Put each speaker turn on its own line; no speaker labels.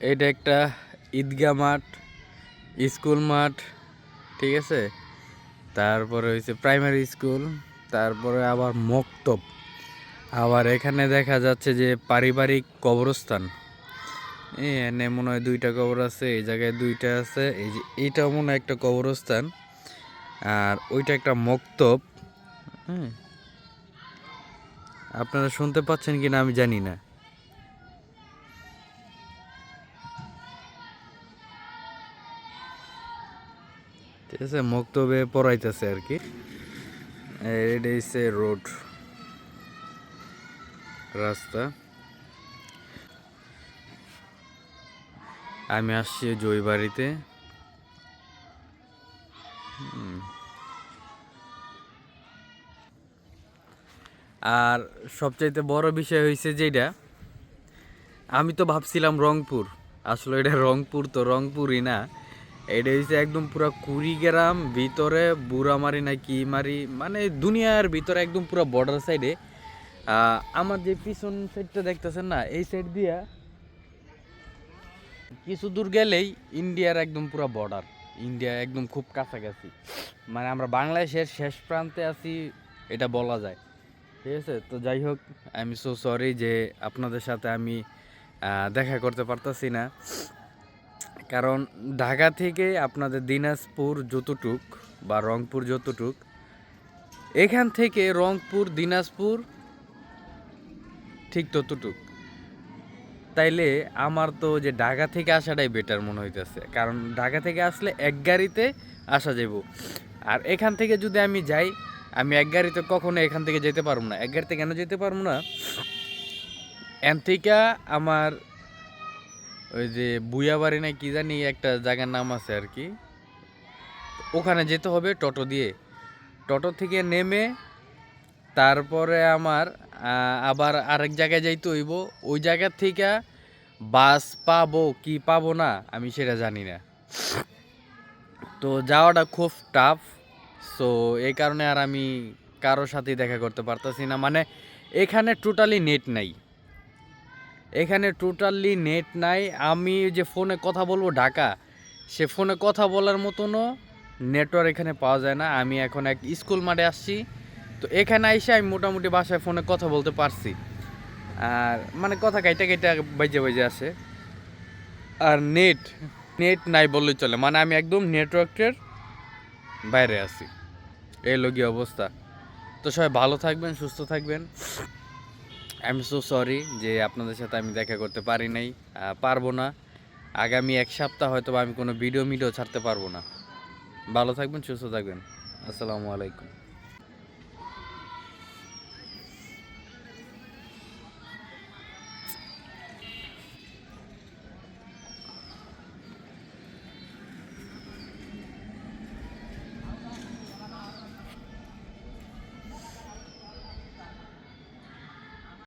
এটা একটা ঈদগা মাঠ, স্কুল মাঠ, ঠিক আছে? তারপরে হয়েছে প্রাইমারি স্কুল তারপরে আবার মক্তব। আবার এখানে দেখা যাচ্ছে যে পারিবারিক কবরস্থান। এই এনে মনে হয় দুইটা কবর আছে, এই জায়গায় দুইটা আছে। এই যে এইটাও মনে হয় একটা কবরস্থান, আর ওইটা একটা মক্তব। আপনারা শুনতে পাচ্ছেন কিনা আমি জানি না। ঠিক আছে মক্তবে পড়াইতেছে আর কি। এটা রোড রাস্তা। আমি আসছি জয় বাড়িতে। আর সবচাইতে বড় বিষয় হয়েছে যেটা আমি তো ভাবছিলাম রংপুর। আসলে এটা রংপুর তো রংপুরই না। এটা হচ্ছে একদম পুরো কুড়িগ্রাম, ভিতরে বুড়ামারি না কি মারি মানে দুনিয়ার ভিতরে একদম পুরো বর্ডার সাইডে আমার যে পিছন সাইডটা দেখতেছেন না, এই সাইড দিয়া কিছু দূর গেলেই ইন্ডিয়ার একদম পুরো বর্ডার ইন্ডিয়া একদম খুব কাছাকাছি। মানে আমরা বাংলাদেশের শেষ প্রান্তে আছি, এটা বলা যায়। ঠিক আছে? তো যাই হোক আই এম সো সরি যে আপনাদের সাথে আমি দেখা করতে পারতাছি না। কারণ ঢাকা থেকে আপনাদের দিনাজপুর যতটুক বা রংপুর যতটুক, এখান থেকে রংপুর, দিনাজপুর ঠিক ততটুক। তাইলে আমার তো যে ঢাকা থেকে আসাটাই বেটার মনে হইতেছে। কারণ ঢাকা থেকে আসলে এক গাড়িতে আসা যাব আর এখান থেকে যদি আমি যাই, আমি এক গাড়িতে কখনো এখান থেকে যেতে পারব না। এক গাড়িতে কেন যেতে পারব না? এন আমার ওই যে বুয়াবাড়ি না কি জানি একটা জায়গার নাম আছে আর কি। ওখানে যেতে হবে টোটো দিয়ে। টোটো থেকে নেমে তারপরে আমার আবার আরেক জায়গায় যাইতে হইব। ওই জায়গার থেকে বাস পাবো কি পাবো না আমি সেটা জানি না। তো যাওয়াটা খুব টাফ সো এই কারণে আর আমি কারোর সাথে দেখা করতে পারতাছি না। মানে এখানে টোটালি নেট নাই। এখানে টোটালি নেট নাই। আমি যে ফোনে কথা বলব ঢাকা, সে ফোনে কথা বলার মতনও নেটওয়ার্ক এখানে পাওয়া যায় না। আমি এখন এক স্কুল মাঠে আসছি। তো এখানে এসে আমি মোটামুটি বাসায় ফোনে কথা বলতে পারছি। আর মানে কথা কাইটা কাইটা বাজে বাজে আসে। আর নেট নেট নাই বললেই চলে। মানে আমি একদম নেটওয়ার্কের বাইরে আছি। এই লগি অবস্থা। তো সবাই ভালো থাকবেন, সুস্থ থাকবেন। আই এম সো সরি যে আপনাদের সাথে আমি দেখা করতে পারি নাই পারব না। আগামী এক সপ্তাহ হয়তো আমি কোনো ভিডিও মিডিও ছাড়তে পারব না। ভালো থাকবেন, সুস্থ থাকবেন। আসসালামু আলাইকুম।